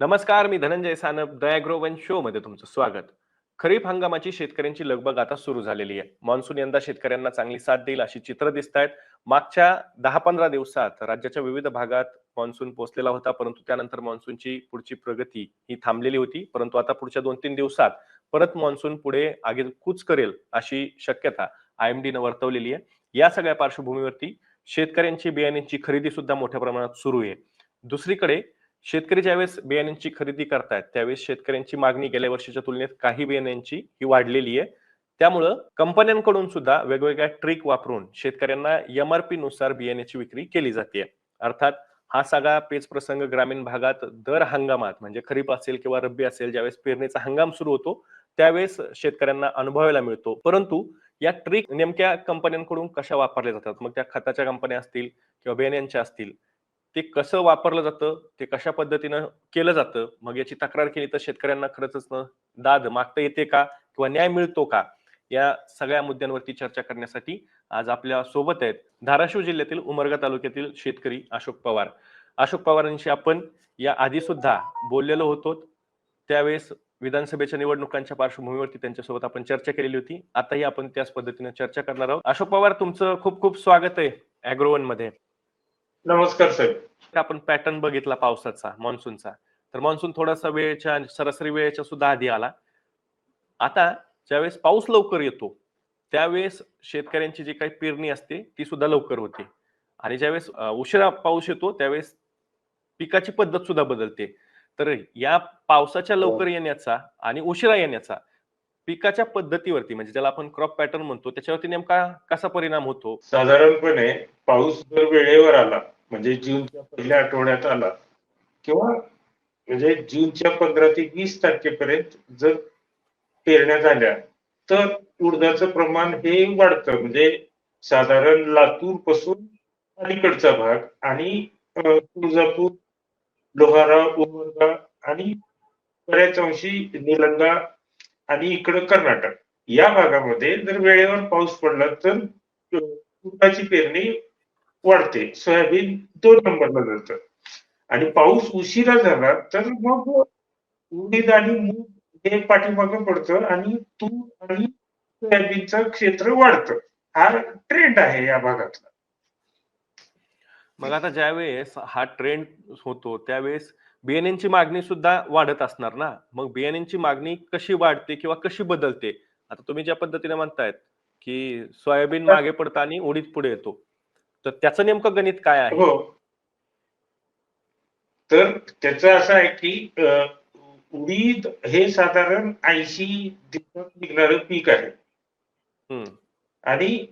नमस्कार मी धनंजय सानप दयाग्रोवन शो मध्ये तुमचं स्वागत. खरीप हंगामाची शेतकऱ्यांची लगबग आता सुरू झालेली आहे. मान्सून यंदा शेतकऱ्यांना चांगली साथ देईल अशी चित्र दिसत आहेत मागच्या दहा पंधरा दिवसात राज्याच्या विविध भागात मान्सून पोहोचलेला होता परंतु त्यानंतर मान्सूनची पुढची प्रगती ही थांबलेली होती. परंतु आता पुढच्या दोन तीन दिवसात परत मान्सून पुढे आगे कूच करेल अशी शक्यता आय एम वर्तवलेली आहे. या सगळ्या पार्श्वभूमीवरती शेतकऱ्यांची बियाण्यांची खरेदी सुद्धा मोठ्या प्रमाणात सुरू आहे. दुसरीकडे शेतकरी ज्यावेळेस बियाण्यांची खरेदी करतायत त्यावेळेस शेतकऱ्यांची मागणी गेल्या वर्षीच्या तुलनेत काही बियाण्यांची ही वाढलेली आहे. त्यामुळं कंपन्यांकडून सुद्धा वेगवेगळ्या ट्रिक वापरून शेतकऱ्यांना एमआरपी नुसार बियाण्याची विक्री केली जाते. अर्थात हा सगळा पेच प्रसंग ग्रामीण भागात दर हंगामात म्हणजे खरीप असेल किंवा रब्बी असेल ज्यावेळेस पेरणीचा हंगाम सुरू होतो त्यावेळेस शेतकऱ्यांना अनुभवायला मिळतो. परंतु या ट्रिक नेमक्या कंपन्यांकडून कशा वापरल्या जातात? मग त्या खताच्या कंपन्या असतील किंवा बियाण्यांच्या असतील ते कसं वापरलं जातं ते कशा पद्धतीनं केलं जातं मग याची तक्रार केली तर शेतकऱ्यांना खरंच दाद मागता येते का किंवा न्याय मिळतो का? या सगळ्या मुद्द्यांवरती चर्चा करण्यासाठी आज आपल्यासोबत आहेत धाराशिव जिल्ह्यातील उमरगा तालुक्यातील शेतकरी अशोक पवार. अशोक पवारांशी आपण या आधी सुद्धा बोललेलो होतो. त्यावेळेस विधानसभेच्या निवडणुकांच्या पार्श्वभूमीवरती त्यांच्यासोबत आपण चर्चा केलेली होती. आताही आपण त्याच पद्धतीने चर्चा करणार आहोत. अशोक पवार तुमचं खूप खूप स्वागत आहे अॅग्रोवनमध्ये नमस्कार साहेब. आपण पॅटर्न बघितला पावसाचा मान्सूनचा तर मान्सून थोडासा वेळेच्या सरासरी वेळेच्या सुद्धा आधी आला. आता ज्यावेळेस पाऊस लवकर येतो त्यावेळेस शेतकऱ्यांची जी काही पेरणी असते ती सुद्धा लवकर होते. आणि ज्यावेळेस उशिरा पाऊस येतो त्यावेळेस पिकाची पद्धत सुद्धा बदलते. तर या पावसाच्या लवकर येण्याचा आणि उशिरा येण्याचा पिकाच्या पद्धतीवरती म्हणजे ज्याला आपण क्रॉप पॅटर्न म्हणतो त्याच्यावरती नेमका कसा परिणाम होतो? साधारणपणे पाऊस जर वेळेवर आला म्हणजे जूनच्या पहिल्या आठवड्यात आला किंवा म्हणजे जूनच्या पंधरा ते वीस तारखेपर्यंत जर पेरण्या झाल्या तर उडदाचं प्रमाण हे वाढतं. म्हणजे साधारण लातूरपासून अलीकडचा भाग आणि तुळजापूर लोहारा उमरगा आणि बऱ्याच अंशी निलंगा आणि इकडं कर्नाटक. या भागामध्ये जर वेळेवर पाऊस पडला तर तुपाची पेरणी वाढते. सोयाबीन दोन नंबरला जातं. आणि पाऊस उशिरा झाला तर मग उडीद आणि मूग हे पाठीमागं पडतं आणि तूर आणि सोयाबीनचं क्षेत्र वाढतं. हा ट्रेंड आहे या भागातला. मग आता ज्यावेळेस हा ट्रेंड होतो त्यावेळेस बियाण्यांची मागणी सुद्धा वाढत असणार ना? मग बियाण्यांची मागणी कशी वाढते किंवा कशी बदलते? आता तुम्ही ज्या पद्धतीने म्हणतायत की सोयाबीन मागे पडतं आणि उडीद पुढे येतो. तर त्याचं नेमकं गणित काय आहे? हो. तर त्याचं असं आहे की उडीद हे साधारण ऐंशी दिवसात निघणारं पीक आहे. आणि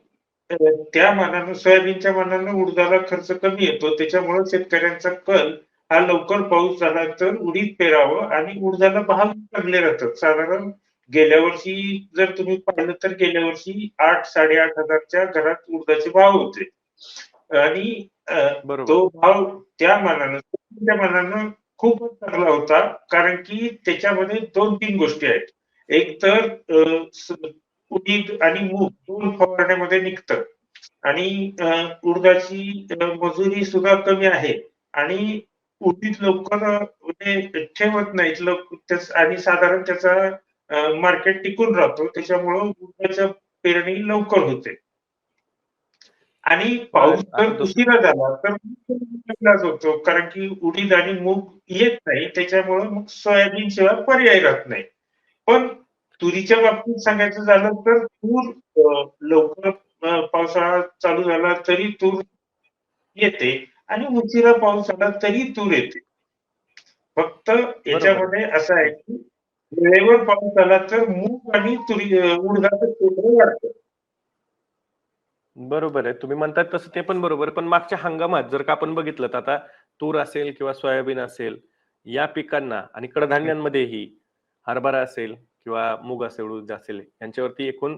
त्या मानानं सोयाबीनच्या मानानं उडदाला खर्च कमी येतो. त्याच्यामुळे शेतकऱ्यांचा कल हा लवकर पाऊस झाला तर उडीद पेरावं आणि उडदाला भाव लागले राहतात. साधारण गेल्या वर्षी जर तुम्ही पाहिलं तर गेल्या वर्षी आठ साडेआठ हजारच्या घरात उडदाचे भाव होते. आणि तो भाव त्या मानानं त्या मानानं खूपच चांगला होता. कारण की त्याच्यामध्ये दोन तीन गोष्टी आहेत. एक तर उडीद आणि मूग दोन फवारण्यामध्ये निघतं. आणि अं, उडदाची मजुरी सुद्धा कमी आहे. आणि उडीद लवकर म्हणजे ठेवत नाहीत. आणि साधारण त्याचा मार्केट टिकून राहतो. त्याच्यामुळं उडदाच्या पेरणी लवकर होते. आणि पाऊस जर उशिरा झाला तर होतो. कारण की उडीद आणि मूग येत नाही. त्याच्यामुळं मग सोयाबीन शिवाय पर्याय राहत नाही. पण तुरीच्या बाबतीत सांगायचं झालं तर तूर लवकर पावसाळा चालू झाला तरी तूर येते. आणि उशिरा पाऊस आला तरी तूर येते. फक्त याच्यामध्ये असं आहे की वेळेवर पाऊस आला तर मूग आणि तुरी उडदाचं क्षेत्र वाढतं. बरोबर आहे. तुम्ही म्हणतात तसं ते पण बरोबर. पण मागच्या हंगामात जर का आपण बघितलं तर आता तूर असेल किंवा सोयाबीन असेल या पिकांना आणि कडधान्यांमध्येही हरभरा असेल किंवा मूग असेल उडीद असेल यांच्यावरती एकूण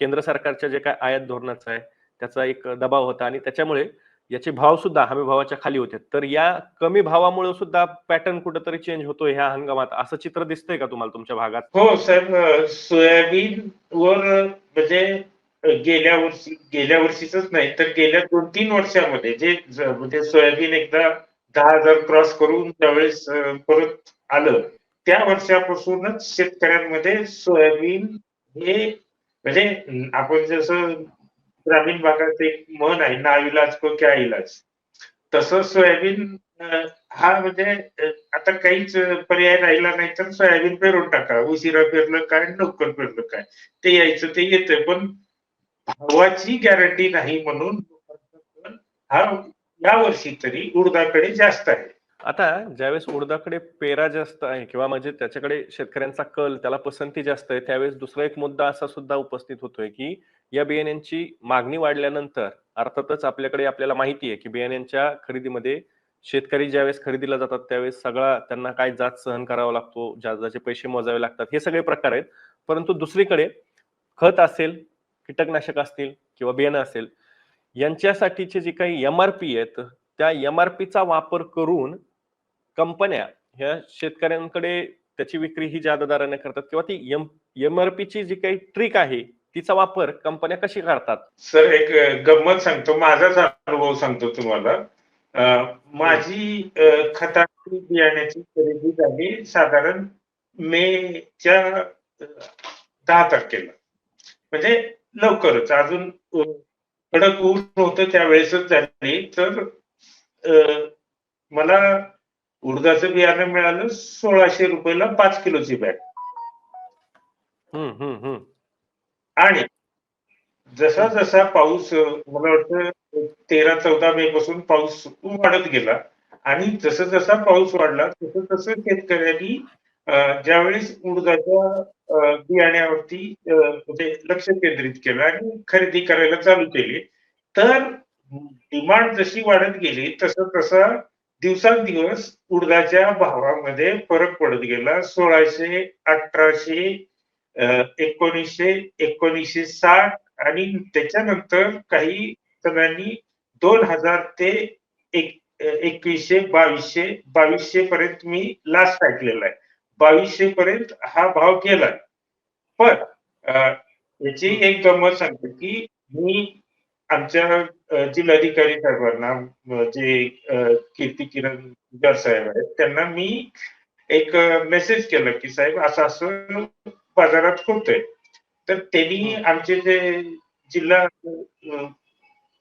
केंद्र सरकारच्या जे काय आयात धोरणाचं आहे त्याचा एक दबाव होता. आणि त्याच्यामुळे याचे भाव सुद्धा हमी भावाच्या खाली होते. तर या कमी भावामुळे सुद्धा पॅटर्न कुठेतरी चेंज होतो ह्या हंगामात. असं चित्र दिसतंय का तुम्हाला तुमच्या भागात? हो साहेब सोयाबीन वर म्हणजे गेल्या वर्षी गेल्या वर्षीच नाही तर गेल्या दोन तीन वर्षामध्ये जे म्हणजे सोयाबीन एकदा दहा हजार क्रॉस करून त्यावेळेस परत आलं त्या वर्षापासूनच शेतकऱ्यांमध्ये सोयाबीन हे म्हणजे आपण जसं ग्रामीण भागात एक म्हण आहे ना इलाज को क्या इलाज. तसं सोयाबीन हा म्हणजे आता काहीच पर्याय राहिला नाही तर सोयाबीन पेरून टाका. उशिरा पेरलं काय लवकर पेरलं काय. ते यायचं ते येतंय. पण भावाची गॅरंटी नाही म्हणून हा या वर्षी तरी उडदाकडे जास्त आहे. आता ज्यावेळेस उडदाकडे पेरा जास्त आहे किंवा म्हणजे त्याच्याकडे शेतकऱ्यांचा कल त्याला पसंती जास्त आहे त्यावेळेस दुसरा एक मुद्दा असा सुद्धा उपस्थित होतोय की या बियाण्यांची मागणी वाढल्यानंतर अर्थातच आपल्याकडे आपल्याला माहिती आहे की बियाण्यांच्या खरेदीमध्ये शेतकरी ज्यावेळेस खरेदीला जातात त्यावेळेस सगळा त्यांना काय जात सहन करावा लागतो ज्याचे पैसे मोजावे लागतात हे सगळे प्रकार आहेत. परंतु दुसरीकडे खत असेल कीटकनाशक असतील किंवा बियाणं असेल यांच्यासाठीचे जे काही एम आर पी आहेत त्या एम आर पीचा वापर करून कंपन्या ह्या शेतकऱ्यांकडे त्याची विक्री ही जादा दराने करतात किंवा ती एम एम आर ची जी काही ट्रिक आहे तिचा वापर कंपन्या कशी करतात? सर एक गंमत सांगतो. माझाच अनुभव सांगतो तुम्हाला. माझी खताची बियाण्याची खरेदी झाली साधारण मेच्या च्या दहा तारखेला. म्हणजे लवकरच. अजून कडक ऊन होतं त्यावेळेसच झाली. तर मला उडदाचं बियाणं मिळालं सोळाशे रुपयाला पाच किलोची बॅग. हम्म हम्म हम्म. आणि जसा जसा पाऊस मला वाटतं तेरा चौदा मे पासून पाऊस वाढत गेला आणि जसं जसा पाऊस वाढला तसं तसं शेतकऱ्यांनी ज्यावेळेस उडदाच्या बियाण्यावरती म्हणजे लक्ष केंद्रित केलं आणि खरेदी करायला चालू केली तर डिमांड जशी वाढत गेली तसं तसा दिवसांदिवस उडदाच्या भावामध्ये फरक पडत गेला. सोळाशे अठराशे एकोणीसशे एकोणीसशे साठ आणि त्याच्यानंतर काही जणांनी दोन हजार ते एक एकवीसशे बावीसशे बावीसशे पर्यंत मी लास्ट ऐकलेला आहे. बावीसशे पर्यंत हा भाव गेलाय पण याची एक गंमत सांगतो की मी आमच्या जिल्हाधिकारी साहेबांना जे कीर्ती किरण साहेब आहेत त्यांना मी एक मेसेज केला की साहेब असं असं बाजारात होतंय. तर त्यांनी आमचे जे जिल्हा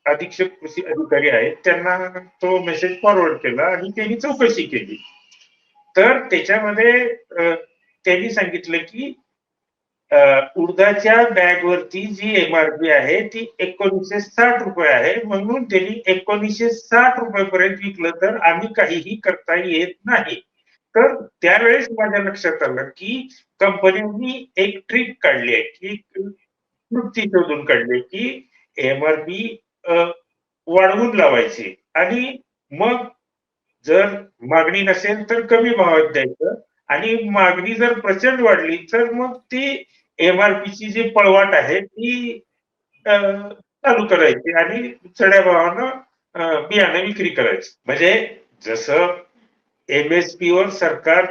अधीक्षक कृषी अधिकारी आहेत त्यांना तो मेसेज फॉरवर्ड केला आणि त्यांनी चौकशी केली. तर त्याच्यामध्ये त्यांनी सांगितलं की उडदाच्या बॅगवरती जी एमआरपी आहे ती एकोणीसशे साठ रुपये आहे. म्हणून त्यांनी एकोणीसशे साठ रुपयेपर्यंत विकलं तर आम्ही काहीही करता येत नाही. तर त्यावेळेस माझ्या लक्षात आलं की कंपन्यांनी एक ट्रिक काढली आहे की कृती शोधून काढली की एमआरपी वाढवून लावायची. आणि मग जर मागणी नसेल तर कमी भावात द्यायचं. आणि मागणी जर प्रचंड वाढली तर मग ती एमआरपीची जी पळवाट आहे ती चालू करायची आणि चढ्या भावानं बियाणं विक्री करायची. म्हणजे जसं एमएसपी वर सरकार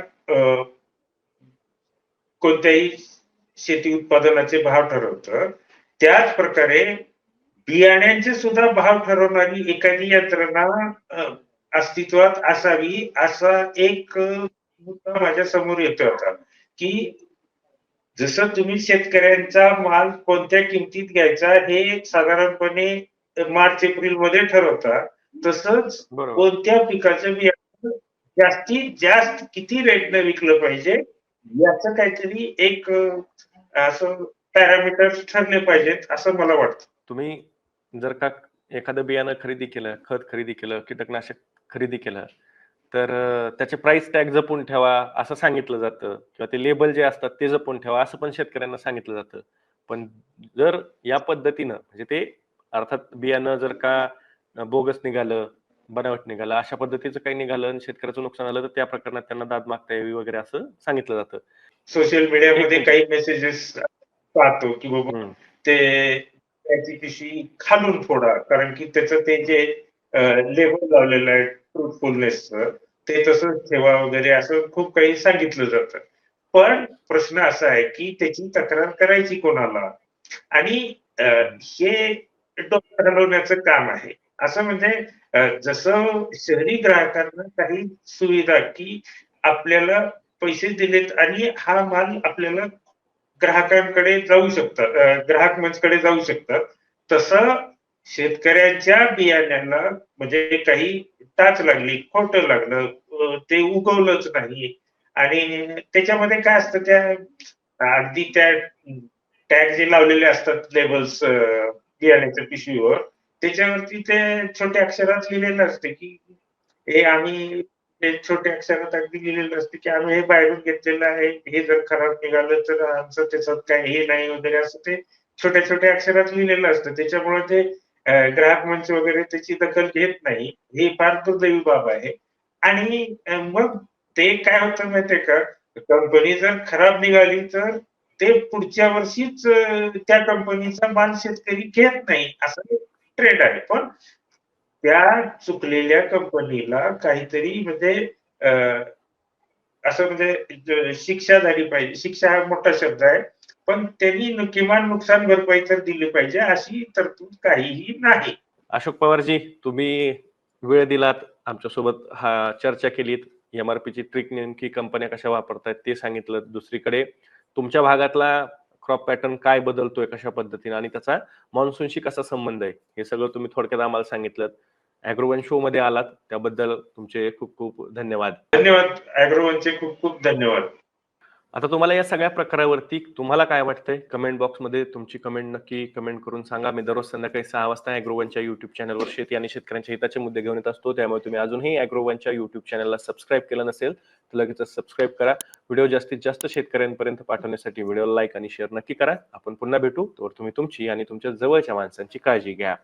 कोणत्याही शेती उत्पादनाचे भाव ठरवतं त्याच प्रकारे बियाण्यांचे सुद्धा भाव ठरवणारी एखादी यंत्रणा अस्तित्वात असावी असा एक मुद्दा माझ्यासमोर येतो आता की जसं तुम्ही शेतकऱ्यांचा माल कोणत्या किमतीत घ्यायचा हे साधारणपणे मार्च एप्रिलमध्ये ठरवता तसंच कोणत्या पिकाचं बियाणं जास्तीत जास्त किती रेटने विकलं पाहिजे याचं काहीतरी एक असं पॅरामीटर्स ठरले पाहिजेत असं मला वाटतं. तुम्ही जर का एखादं बियाणं खरेदी केलं खत खरेदी केलं कीटकनाशक खरेदी केलं तर त्याचे प्राइस टॅग जपून ठेवा असं सांगितलं जातं. किंवा ते लेबल जे असतात ते जपून ठेवा असं पण शेतकऱ्यांना सांगितलं जातं. पण जर या पद्धतीनं म्हणजे ते अर्थात बियाणं जर का बोगस निघालं बनावट निघालं अशा पद्धतीचं काही निघालं आणि शेतकऱ्याचं नुकसान झालं तर त्या प्रकरणात त्यांना दाद मागता यावी वगैरे असं सांगितलं जातं. सोशल मीडियामध्ये काही मेसेजेस पाहतो की बाबा. ते त्याची पिशवी खालून फोडा. कारण की त्याचं ते जे लेबल लावलेलं आहे ट्रुथफुलनेसचं ते तसंच ठेवा वगैरे असं खूप काही सांगितलं जातं. पण प्रश्न असा आहे की त्याची तक्रार करायची कोणाला? आणि हे डोकं हलवण्याचं काम आहे. असं म्हणजे जसं शहरी ग्राहकांना काही सुविधा की आपल्याला पैसे दिलेत आणि हा माल आपल्याला ग्राहकांकडे जाऊ शकतात ग्राहक मंचकडे जाऊ शकतात तसं शेतकऱ्यांच्या बियाण्यांना म्हणजे काही टाच लागली खोट लागलं ते उगवलंच नाही. आणि त्याच्यामध्ये काय असतं त्या अगदी त्या टॅग जे लावलेले असतात लेबल्स बियाण्याच्या पिशवीवर त्याच्यावरती ते छोट्या अक्षरात लिहिलेलं असते की हे आम्ही छोट्या अक्षरात अगदी लिहिलेलं असते की आम्ही हे बाहेरून घेतलेलं आहे हे जर खराब निघालं तर आमचं त्याच्यात काय हे नाही वगैरे असं ते छोट्या छोट्या अक्षरात लिहिलेलं असतं. त्याच्यामुळे ते ग्राहक मंच वगैरे त्याची दखल घेत नाही. ही फार दुर्दैवी बाब आहे. आणि मग ते काय होतं माहितीये का? कंपनी जर खराब निघाली तर ते पुढच्या वर्षीच त्या कंपनीचा माल शेतकरी घेत नाही. असं ट्रेड आहे. पण त्या चुकलेल्या कंपनीला काहीतरी म्हणजे असं म्हणजे शिक्षा झाली पाहिजे. शिक्षा हा मोठा शब्द आहे. पण त्यांनी किमान नुकसान भरपाई तर दिली पाहिजे अशी तरतूद काहीही नाही. अशोक पवारजी तुम्ही वेळ दिलात आमच्यासोबत हा चर्चा केलीत एमआरपीची ट्रिक नेमकी कंपन्या कशा वापरतायत ते सांगितलं दुसरीकडे. तुमच्या भागातला क्रॉप पॅटर्न काय बदलतोय कशा पद्धतीने आणि त्याचा मान्सूनशी कसा संबंध आहे हे सगळं तुम्ही थोडक्यात आम्हाला सांगितलं. अॅग्रोवन शो मध्ये आलात त्याबद्दल तुमचे खूप खूप धन्यवाद. धन्यवाद अॅग्रोवनचे खूप खूप धन्यवाद. आता तुम्हाला या सगळ्या प्रकारावरती तुम्हाला काय वाटतंय? कमेंट बॉक्समध्ये तुमची कमेंट नक्की कमेंट करून सांगा. मी दररोज संध्याकाळी सहा वाजता अॅग्रोवनच्या युट्यूब चॅनलवर शेती आणि शेतकऱ्यांच्या हिताचे मुद्दे घेऊन येत असतो. त्यामुळे तुम्ही अजूनही अॅग्रोवनच्या युट्यूब चॅनलला सबस्क्राईब केलं नसेल तर लगेच सबस्क्राईब करा. व्हिडिओ जास्तीत जास्त शेतकऱ्यांपर्यंत पाठवण्यासाठी व्हिडिओ लाईक आणि शेअर नक्की करा. आपण पुन्हा भेटू. तर तुम्ही तुमची आणि तुमच्या जवळच्या माणसांची काळजी घ्या.